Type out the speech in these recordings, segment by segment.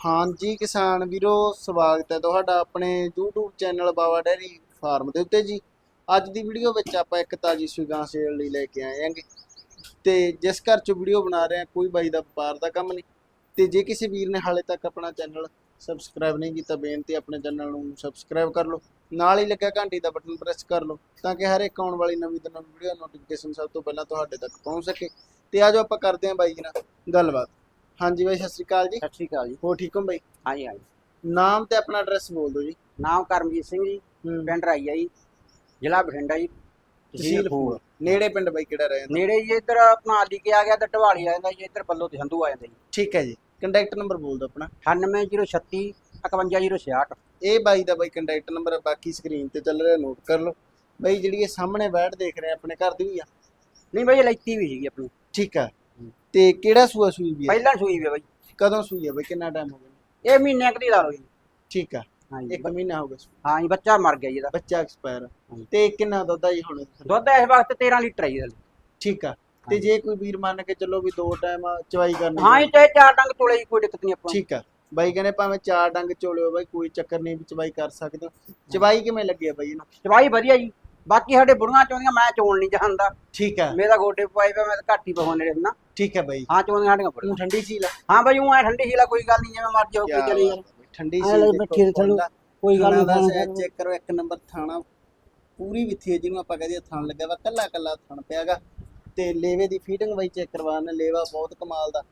ਹਾਂਜੀ ਕਿਸਾਨ ਵੀਰੋ, ਸਵਾਗਤ ਹੈ ਤੁਹਾਡਾ ਆਪਣੇ YouTube channel Bawa dairy farm ਦੇ ਉੱਤੇ ਜੀ। ਅੱਜ ਦੀ ਵੀਡੀਓ ਵਿੱਚ ਆਪਾਂ ਇੱਕ ਤਾਜੀ ਸੁਗਾਂ ਸੇਲ ਲਈ ਲੈ ਕੇ ਆਏ ਹਾਂਗੇ। ਤੇ ਜਿਸ ਘਰ ਚ ਵੀਡੀਓ ਬਣਾ ਰਹੇ ਹਾਂ, ਕੋਈ ਬਾਈ ਦਾ ਵਪਾਰ ਦਾ ਕੰਮ ਨਹੀਂ। ਤੇ ਜੇ ਕਿਸੇ ਵੀਰ ਨੇ ਹਾਲੇ ਤੱਕ ਆਪਣਾ ਚੈਨਲ ਸਬਸਕ੍ਰਾਈਬ ਨਹੀਂ ਕੀਤਾ, ਬੇਨਤੀ ਆਪਣੇ ਚੈਨਲ ਨੂੰ ਸਬਸਕ੍ਰਾਈਬ ਕਰ ਲਓ। ਨਾਲ ਹੀ ਲੱਗਾ ਘੰਟੀ ਦਾ ਬਟਨ ਪ੍ਰੈਸ ਕਰ ਲਓ, ਤਾਂ ਕਿ ਹਰ ਇੱਕ ਆਉਣ ਵਾਲੀ ਨਵੀਂ ਤੋਂ ਨਵੀਂ ਵੀਡੀਓ ਨੋਟੀਫਿਕੇਸ਼ਨ ਸਭ ਤੋਂ ਪਹਿਲਾਂ ਤੁਹਾਡੇ ਤੱਕ ਪਹੁੰਚ ਸਕੇ। ਤੇ ਆਜੋ ਆਪਾਂ ਕਰਦੇ ਹਾਂ ਬਾਈ ਜੀ ਨਾਲ ਗੱਲਬਾਤ। ਹਾਂਜੀ ਬਾਈ ਸਤਿ ਸ਼੍ਰੀ ਅਕਾਲ ਜੀ। ਸਤਿ ਸ਼੍ਰੀ ਅਕਾਲ ਜੀ। ਹੋ ਠੀਕ ਹੋ ਬਾਈ? ਹਾਂਜੀ ਹਾਂਜੀ। ਨਾਮ ਤੇ ਆਪਣਾ ਐਡਰੈਸ ਬੋਲ ਦਿਓ ਜੀ। ਨਾਮ ਕਰਮਜੀਤ ਸਿੰਘ ਜੀ। ਪਿੰਡ ਰਾਈਆ ਜੀ ਜ਼ਿਲ੍ਹਾ ਬਠਿੰਡਾ ਜੀ। ਤਹਿਸੀਲ ਫੂਲ। ਨੇੜੇ ਪਿੰਡ ਬਾਈ ਕਿਹੜਾ ਰਹਿ ਜਾਂਦਾ? ਨੇੜੇ ਜੀ ਇੱਧਰ ਆਪਣਾ ਆਲੀ ਕੇ ਆ ਗਿਆ ਤਾਂ ਢਵਾਲੀ ਆ ਜਾਂਦਾ ਜੀ ਇੱਧਰ ਬੱਲੋ ਤੇ ਸੰਧੂ ਆ ਜਾਂਦਾ ਜੀ। ਠੀਕ ਹੈ ਜੀ। ਕੰਟੈਕਟ ਨੰਬਰ ਬੋਲ ਦਿਓ ਆਪਣਾ। 98036 51066 ਇਹ ਬਾਈ ਦਾ ਬਾਈ ਕੰਟੈਕਟ ਨੰਬਰ ਬਾਕੀ ਸਕਰੀਨ ਤੇ ਚੱਲ ਰਿਹਾ ਨੋਟ ਕਰ ਲਓ। ਬਾਈ ਜਿਹੜੀ ਇਹ ਸਾਹਮਣੇ ਬੈਠ ਦੇਖ ਰਹੇ ਆਪਣੇ ਘਰ ਦੀ ਵੀ ਆ? ਨਹੀਂ ਬਈ ਇਹ ਲੈਤੀ ਵੀ ਸੀਗੀ ਆਪਣੀ। ਠੀਕ ਆ। ਤੇ ਕਿਹੜਾ ਸੂਆ ਸੂਈ ਵੀ ਹੈ ਪਹਿਲਾਂ ਸੂਈ ਵੀ ਬਈ। ਕਦੋਂ ਸੂਈ ਹੈ ਬਾਈ? ਕਿੰਨਾ ਟਾਈਮ ਹੋ ਗਿਆ? ਇਹ ਮਹੀਨੇ ਕੁ ਦੀ ਲਾ ਲਓ ਜੀ। ਠੀਕ ਆ। ਹਾਂਜੀ ਇੱਕ ਮਹੀਨਾ ਹੋ ਗਿਆ ਸੂਈ। ਹਾਂ ਜੀ ਬੱਚਾ ਮਰ ਗਿਆ ਜੀ ਇਹਦਾ। ਬੱਚਾ ਐਕਸਪਾਇਰ। ਤੇ ਕਿੰਨਾ ਦੁੱਧ ਆ ਜੀ ਹੁਣ? ਦੁੱਧ ਇਸ ਵਕਤ 13 ਲੀਟਰ ਹੈ ਜੀ ਇਹਦਾ। ਠੀਕ ਆ। ਤੇ ਜੇ। ਕੋਈ ਵੀਰ ਮੰਨ ਕੇ ਚੱਲੋ ਵੀ ਦੋ ਟਾਈਮ ਚਵਾਈ ਕਰਨੀ ਹਾਂ ਜੀ ਚਾਹੇ ਚਾਰ ਡੰਗ ਤੋਲੇ ਜੀ ਕੋਈ ਦਿੱਕਤ ਨਹੀਂ ਆਪਾਂ ਨੂੰ। ਠੀਕ ਆ। ਬਾਈ ਕਹਿੰਦੇ ਭਾਵੇਂ ਚਾਰ ਡੰਗ ਚੋਲਿਓ ਬਾਈ ਕੋਈ ਚੱਕਰ ਨਹੀਂ ਵੀ ਚਵਾਈ ਕਰ ਸਕਦੇ ਹੋ। ਚਵਾਈ ਕਿਵੇਂ ਲੱਗੀ ਆ ਬਾਈ ਇਹਨੂੰ? ਚਵਾਈ ਵਧੀਆ ਜੀ। ਬਾਕੀ ਸਾਡੇ ਬੁੜੀਆਂ ਚਾਹੁੰਦੀਆਂ ਮੈਂ ਚੋਣ ਨਹੀਂ ਜਾਣਦਾ ਠੀਕ ਆ। ਮੇਰਾ ਗੋਡੇ ਪਵਾਈ ਪਿਆ ਮੈਂ ਤਾਂ ਘੱਟ ਹੀ ਨੇੜੇ ਹੁੰਦਾ ਠੀਕ ਹੈ ਬਾਈ। ਹਾਂ ਚਾਹੁੰਦੀਆਂ ਸਾਡੀਆਂ ਤੂੰ ਠੰਡੀ ਸੀ ਲਾ ਹਾਂ ਬਈ ਉਹ ਐ ਠੰਡੀ ਹੀਲਾ ਕੋਈ ਗੱਲ ਨਹੀਂ ਜਿਵੇਂ ਮਰਜ਼ੀ ਹੋ ਕੇ ਚਲੇ ਯਾਰ। ਠੰਡੀ ਲੱਗ ਬੈਠੀ ਤੇ ਥੱਲੋਂ। ਕੋਈ ਗੱਲ ਨਹੀਂ ਚੈੱਕ ਕਰੋ ਇੱਕ ਨੰਬਰ ਥਾਣਾ ਪੂਰੀ ਵਿੱਥੀ ਹੈ ਜਿਹਨੂੰ ਆਪਾਂ ਕਹਦੇ ਥਣ ਲੱਗਿਆ ਵਾ ਕੱਲਾ ਕੱਲਾ ਥਣ ਪਿਆਗਾ। ਤੇ ਲੇਵੇ ਦੀ ਫੀਟਿੰਗ ਬਾਈ ਚੈੱਕ ਕਰਵਾਉਣ ਲੇਵਾ ਬਹੁਤ ਕਮਾਲ ਦਾ।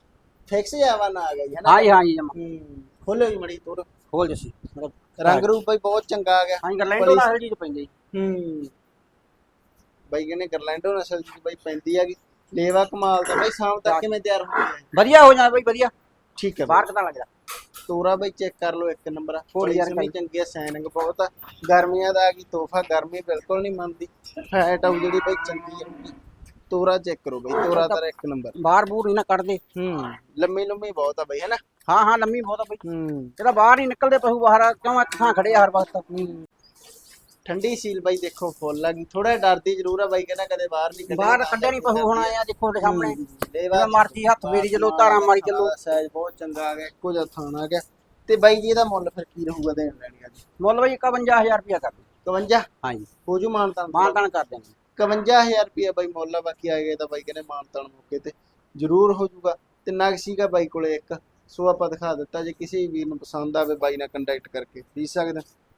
ਫਿਕਸ ਜਾਵਾ ਨਾ ਆ ਜੀ ਹਨਾ ਹਾਂ ਜੀ ਹਾਂ ਜੀ ਜਮਾ। ਖੋਲੋ ਜੀ ਮੜੀ ਤੋਰ ਖੋਲ ਜਸੀ ਰੰਗ ਰੂਪ ਬਾਈ ਬਹੁਤ ਚੰਗਾ ਆ ਗਿਆ। ਹਾਂ ਜੀ ਗਰਲੈਂਡੋ ਨਾਲ ਚੀਜ਼ ਪੈਂਦੀ। ਜੀ ਹੂੰ। ਬਾਈ ਕਹਿੰਦੇ ਗਰਲੈਂਡੋ ਨਸਲ ਦੀ ਬਾਈ ਪੈਂਦੀ ਹੈਗੀ ਲੇਵਾ ਕਮਾਲ ਦਾ ਬਾਈ ਸ਼ਾਮ ਤੱਕ ਕਿਵੇਂ ਤਿਆਰ ਹੋ ਜਾਏ ਵਧੀਆ ਹੋ ਜਾਣਾ ਬਈ ਵਧੀਆ। ਠੀਕ ਹੈ। ਬਾਹਰ ਕਿਦਾਂ ਲੱਗਦਾ ਤੋਰਾ ਬਈ ਚੈੱਕ ਕਰ ਲਓ ਇੱਕ ਨੰਬਰ ਵੀ ਚੰਗੀ ਆ ਸੈਨਿੰਗ ਬਹੁਤ ਆ। ਗਰਮੀਆਂ ਦਾ ਆ ਗਈ ਤੋਹਫਾ ਗਰਮੀ ਬਿਲਕੁਲ ਨਹੀਂ ਮੰਨਦੀ। ਫੈਟ ਆਉ ਜਿਹੜੀ ਬਈ ਚੰਗੀ ਆ। ਤੋਰਾ ਚੈੱਕ ਕਰੋ ਬਈ ਤੋਰਾ ਤਾਂ ਇੱਕ ਨੰਬਰ। ਬਾਹਰ ਬੂਰ ਨਹੀਂ ਨਾ ਕੱਢਦੇ। ਹੂੰ ਲੰਮੀ ਲੰਮੀ ਬਹੁਤ ਆ ਬਈ ਹੈਨਾ ਹਾਂ ਹਾਂ ਲੰਮੀ ਬਹੁਤ ਆ ਬਈ। ਹੂੰ। ਇਹਦਾ ਬਾਹਰ ਨਹੀਂ ਨਿਕਲਦੇ ਪਸ਼ੂ ਬਾਹਰ ਕਿਉਂ ਇੱਕ ਥਾਂ ਖੜੇ ਆ ਹਰ ਵਕਤ ਠੰਡੀ ਸੀਲ ਬਾਈ ਦੇਖੋ ਫੁੱਲ ਆ ਗਈ। ਥੋੜਾ ਡਰਦੀ ਜ਼ਰੂਰ ਆ ਬਾਈ ਕਹਿੰਦਾ ਕਦੇ ਬਾਹਰ ਨਹੀਂ ਬਾਹਰ ਕੱਢਿਆ ਨਹੀਂ ਪਸ਼ੂ ਹੁਣ ਆਇਆ ਦੇਖੋ ਤੁਹਾਡੇ ਸਾਹਮਣੇ। ਜਿਵੇਂ ਮਰਜ਼ੀ ਹੱਥ ਫੇਰੀ ਚੱਲੋ ਧਾਰਾਂ ਮਾਰੀ ਚੱਲੋ। ਸਾਈਜ਼ ਬਹੁਤ ਚੰਗਾ ਆ ਗਿਆ ਇੱਕੋ ਜਿਹਾ ਥਾਣਾ ਆ ਗਿਆ। ਤੇ ਬਾਈ ਜੀ ਇਹਦਾ ਮੁੱਲ ਫਿਰ ਕੀ ਰਹੂਗਾ ਦੇਣ ਲੈਣੀ ਅੱਜ ਮੁੱਲ ਬਈ 51000 ਰੁਪਇਆ ਕਰ 52 ਹਾਂ ਜੀ ਹੋ ਜੂ ਮਾਨਤਾਨ ਮਾਨਤਾਨ ਕਰ। ਦਿਆਂਗੇ 51000 ਰੁਪਏ ਬਾਈ ਮੁੱਲ ਆ ਬਾਕੀ ਆ ਗਏ ਤਾਂ ਬਾਈ ਕਹਿੰਦੇ ਮਾਨਤਾਨ ਮੌਕੇ ਤੇ। ਜ਼ਰੂਰ ਹੋ ਜਾਊਗਾ। ਤੇ ਨਗ ਸੀਗਾ ਬਾਈ ਕੋਲੇ ਇੱਕ। ਸੋ ਆਪਾਂ ਦਿਖਾ ਦਿੱਤਾ ਜੇ ਕਿਸੇ ਵੀਰ ਨੂੰ ਪਸੰਦ ਆਵੇ ਬਾਈ ਨਾਲ ਕੰਟੈਕਟ ਕਰਕੇ। ਖਰੀਦ ਸਕਦੇ।